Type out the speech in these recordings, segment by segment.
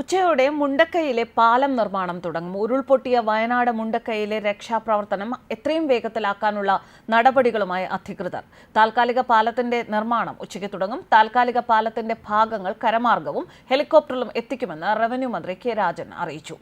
ഉച്ചയോടെ മുണ്ടക്കയിലെ പാലം നിർമ്മാണം തുടങ്ങും. ഉരുൾപൊട്ടിയ വയനാട് മുണ്ടക്കയിലെ രക്ഷാപ്രവർത്തനം എത്രയും വേഗത്തിലാക്കാനുള്ള നടപടികളുമായി അധികൃതർ. താൽക്കാലിക പാലത്തിന്റെ നിർമ്മാണം ഉച്ചയ്ക്ക് തുടങ്ങും. താൽക്കാലിക പാലത്തിന്റെ ഭാഗങ്ങൾ കരമാർഗവും ഹെലികോപ്റ്ററിലും എത്തിക്കുമെന്ന് റവന്യൂ മന്ത്രി കെ രാജൻ അറിയിച്ചു.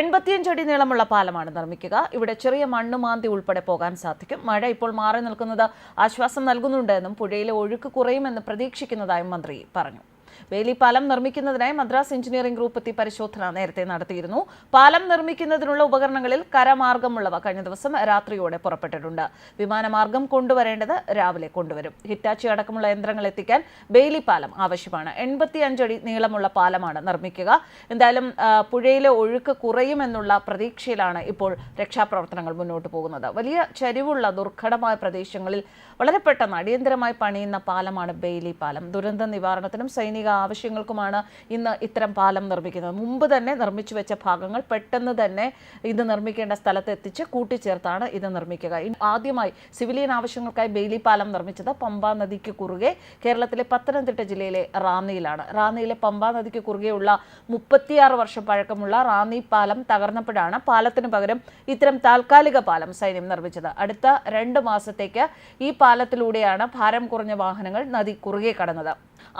എൺപത്തിയഞ്ചടി നീളമുള്ള പാലമാണ് നിർമ്മിക്കുക. ഇവിടെ ചെറിയ മണ്ണുമാന്തി ഉൾപ്പെടെ പോകാൻ സാധിക്കും. മഴ ഇപ്പോൾ മാറി നിൽക്കുന്നത് ആശ്വാസം നൽകുന്നുണ്ടെന്നും പുഴയിലെ ഒഴുക്ക് കുറയുമെന്ന് പ്രതീക്ഷിക്കുന്നതായും മന്ത്രി പറഞ്ഞു. വേലി പാലം നിർമ്മിക്കുന്നതിനായി മദ്രാസ് എഞ്ചിനീയറിംഗ് ഗ്രൂപ്പ് എത്തി പരിശോധന നേരത്തെ നടത്തിയിരുന്നു. പാലം നിർമ്മിക്കുന്നതിനുള്ള ഉപകരണങ്ങളിൽ കരമാർഗമുള്ളവ കഴിഞ്ഞ ദിവസം രാത്രിയോടെ പുറപ്പെട്ടിട്ടുണ്ട്. വിമാനമാർഗം കൊണ്ടുവരേണ്ടത് രാവിലെ കൊണ്ടുവരും. ഹിറ്റാച്ചി അടക്കമുള്ള യന്ത്രങ്ങൾ എത്തിക്കാൻ ബെയിലി പാലം ആവശ്യമാണ്. എൺപത്തി അഞ്ചടി നീളമുള്ള പാലമാണ് നിർമ്മിക്കുക. എന്തായാലും പുഴയിലെ ഒഴുക്ക് കുറയുമെന്നുള്ള പ്രതീക്ഷയിലാണ് ഇപ്പോൾ രക്ഷാപ്രവർത്തനങ്ങൾ മുന്നോട്ട് പോകുന്നത്. വലിയ ചരിവുള്ള ദുർഘടമായ പ്രദേശങ്ങളിൽ വളരെ പെട്ടെന്ന് അടിയന്തരമായി പണിയുന്ന പാലമാണ് ബെയിലി പാലം ദുരന്ത നിവാരണത്തിനും സൈനിക ആവശ്യങ്ങൾക്കുമാണ് ഇന്ന് ഇത്തരം പാലം നിർമ്മിക്കുന്നത്. മുമ്പ് തന്നെ നിർമ്മിച്ചു വെച്ച ഭാഗങ്ങൾ പെട്ടെന്ന് തന്നെ ഇത് നിർമ്മിക്കേണ്ട സ്ഥലത്ത് എത്തിച്ച് കൂട്ടിച്ചേർത്താണ് ഇത് നിർമ്മിക്കുക. ആദ്യമായി സിവിലിയൻ ആവശ്യങ്ങൾക്കായി ബെയിലി പാലം നിർമ്മിച്ചത് പമ്പാ നദിക്ക് കുറുകെ കേരളത്തിലെ പത്തനംതിട്ട ജില്ലയിലെ റാന്നിയിലാണ്. റാന്നിയിലെ പമ്പാ നദിക്ക് കുറുകെയുള്ള മുപ്പത്തിയാറ് വർഷം പഴക്കമുള്ള റാന്നി പാലം തകർന്നപ്പോഴാണ് പാലത്തിന് പകരം ഇത്തരം താൽക്കാലിക പാലം സൈന്യം നിർമ്മിച്ചത്. അടുത്ത രണ്ട് മാസത്തേക്ക് ഈ പാലത്തിലൂടെയാണ് ഭാരം കുറഞ്ഞ വാഹനങ്ങൾ നദി കുറുകെ കടന്നത്.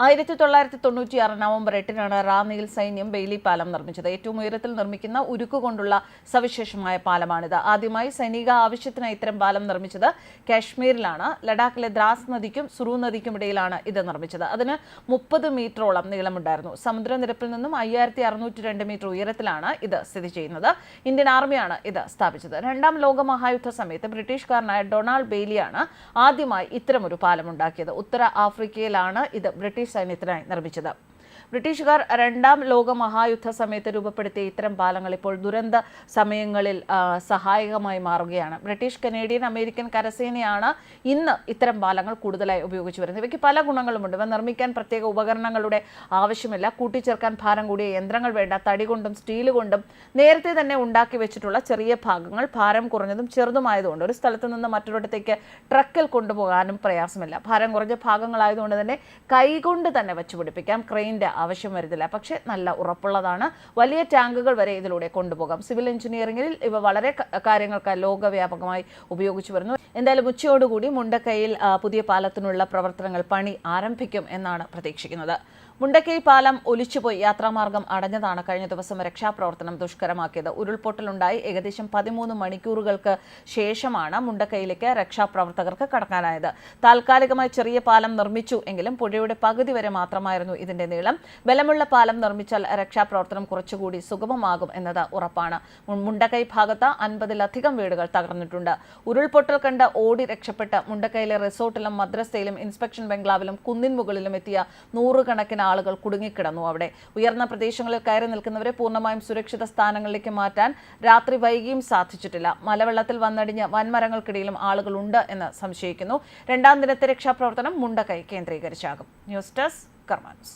ആയിരത്തി തൊള്ളായിരത്തി തൊണ്ണൂറ്റിയാറ് നവംബർ എട്ടിനാണ് റാന്നിയിൽ സൈന്യം ബെയിലി പാലം നിർമ്മിച്ചത്. ഏറ്റവും ഉയരത്തിൽ നിർമ്മിക്കുന്ന ഉരുക്ക് കൊണ്ടുള്ള സവിശേഷമായ പാലമാണിത്. ആദ്യമായി സൈനിക ആവശ്യത്തിനായി ഇത്തരം പാലം നിർമ്മിച്ചത് കാശ്മീരിലാണ്. ലഡാക്കിലെ ദ്രാസ് നദിക്കും സുറു നദിക്കും ഇടയിലാണ് ഇത് നിർമ്മിച്ചത്. അതിന് മുപ്പത് മീറ്ററോളം നീളമുണ്ടായിരുന്നു. സമുദ്രനിരപ്പിൽ നിന്നും അയ്യായിരത്തി അറുന്നൂറ്റി രണ്ട് മീറ്റർ ഉയരത്തിലാണ് ഇത് സ്ഥിതി ചെയ്യുന്നത്. ഇന്ത്യൻ ആർമിയാണ് ഇത് സ്ഥാപിച്ചത്. രണ്ടാം ലോക മഹായുദ്ധ സമയത്ത് ബ്രിട്ടീഷുകാരനായ ഡൊണാൾഡ് ബെയ്ലിയാണ് ആദ്യമായി ഇത്തരമൊരു പാലമുണ്ടാക്കിയത് ഉത്തര ആഫ്രിക്കയിലാണ് ഇത് ബ്രിട്ടീഷ് സൈന്യത്തിനായി നിർമ്മിച്ചത്. ബ്രിട്ടീഷുകാർ രണ്ടാം ലോക മഹായുദ്ധ സമയത്ത് രൂപപ്പെടുത്തിയ ഇത്തരം പാലങ്ങൾ ഇപ്പോൾ ദുരന്ത സമയങ്ങളിൽ സഹായകമായി മാറുകയാണ്. ബ്രിട്ടീഷ് കനേഡിയൻ അമേരിക്കൻ കരസേനയാണ് ഇന്ന് ഇത്തരം പാലങ്ങൾ കൂടുതലായി ഉപയോഗിച്ചു വരുന്നത്. ഇവയ്ക്ക് പല ഗുണങ്ങളുമുണ്ട്. ഇവ നിർമ്മിക്കാൻ പ്രത്യേക ഉപകരണങ്ങളുടെ ആവശ്യമില്ല. കൂട്ടിച്ചേർക്കാൻ ഭാരം കൂടിയ യന്ത്രങ്ങൾ വേണ്ട. തടി കൊണ്ടും സ്റ്റീൽ കൊണ്ടും നേരത്തെ തന്നെ ഉണ്ടാക്കി വെച്ചിട്ടുള്ള ചെറിയ ഭാഗങ്ങൾ ഭാരം കുറഞ്ഞതും ചെറുതുമായതുകൊണ്ട് ഒരു സ്ഥലത്ത് നിന്ന് മറ്റൊരിടത്തേക്ക് ട്രക്കിൽ കൊണ്ടുപോകാനും പ്രയാസമില്ല. ഭാരം കുറഞ്ഞ ഭാഗങ്ങളായതുകൊണ്ട് തന്നെ കൈകൊണ്ട് തന്നെ വെച്ചുപിടിപ്പിക്കാം. ക്രെയിന്റെ ആവശ്യം വരുന്നില്ല പക്ഷേ നല്ല ഉറപ്പുള്ളതാണ്. വലിയ ടാങ്കുകൾ വരെ ഇതിലൂടെ കൊണ്ടുപോകാം. സിവിൽ എഞ്ചിനീയറിംഗിൽ ഇവ വളരെ കാര്യങ്ങൾക്ക് ലോകവ്യാപകമായി ഉപയോഗിച്ചു വരുന്നു. എന്തായാലും ഉച്ചയോടുകൂടി മുണ്ടക്കയിൽ പുതിയ പാലത്തിനുള്ള പ്രവർത്തനങ്ങൾ പണി ആരംഭിക്കും എന്നാണ് പ്രതീക്ഷിക്കുന്നത്. മുണ്ടക്കൈ പാലം ഒലിച്ചുപോയി യാത്രാമാർഗം അടഞ്ഞതാണ് കഴിഞ്ഞ ദിവസം രക്ഷാപ്രവർത്തനം ദുഷ്കരമാക്കിയത്. ഉരുൾപൊട്ടലുണ്ടായി. ഏകദേശം പതിമൂന്ന് മണിക്കൂറുകൾക്ക് ശേഷമാണ് മുണ്ടക്കൈയിലേക്ക് രക്ഷാപ്രവർത്തകർക്ക് കടക്കാനായത്. താൽക്കാലികമായി ചെറിയ പാലം നിർമ്മിച്ചു എങ്കിലും പുഴയുടെ പകുതി വരെ മാത്രമായിരുന്നു ഇതിന്റെ നീളം. ബലമുള്ള പാലം നിർമ്മിച്ചാൽ രക്ഷാപ്രവർത്തനം കുറച്ചുകൂടി സുഗമമാകും എന്നത് ഉറപ്പാണ്. മുണ്ടക്കൈ ഭാഗത്ത് അൻപതിലധികം വീടുകൾ തകർന്നിട്ടുണ്ട്. ഉരുൾപൊട്ടൽ കണ്ട് ഓടി രക്ഷപ്പെട്ട് മുണ്ടക്കൈയിലെ റിസോർട്ടിലും മദ്രസയിലും ഇൻസ്പെക്ഷൻ ബംഗ്ലാവിലും കുന്നിൻ മുകളിലും എത്തിയ നൂറുകണക്കിന് ആളുകൾ കുടുങ്ങിക്കിടന്നു. അവിടെ ഉയർന്ന പ്രദേശങ്ങളിൽ കയറി നിൽക്കുന്നവരെ പൂർണമായും സുരക്ഷിത സ്ഥാനങ്ങളിലേക്ക് മാറ്റാൻ രാത്രി വൈകിയും സാധിച്ചിട്ടില്ല. മലവെള്ളത്തിൽ വന്നടിഞ്ഞ വൻമരങ്ങൾക്കിടയിലും ആളുകളുണ്ട് എന്ന് സംശയിക്കുന്നു. രണ്ടാം ദിനത്തെ രക്ഷാപ്രവർത്തനം മുണ്ടക്കൈ കേന്ദ്രീകരിച്ചാകും. News desk കർമാൻസ്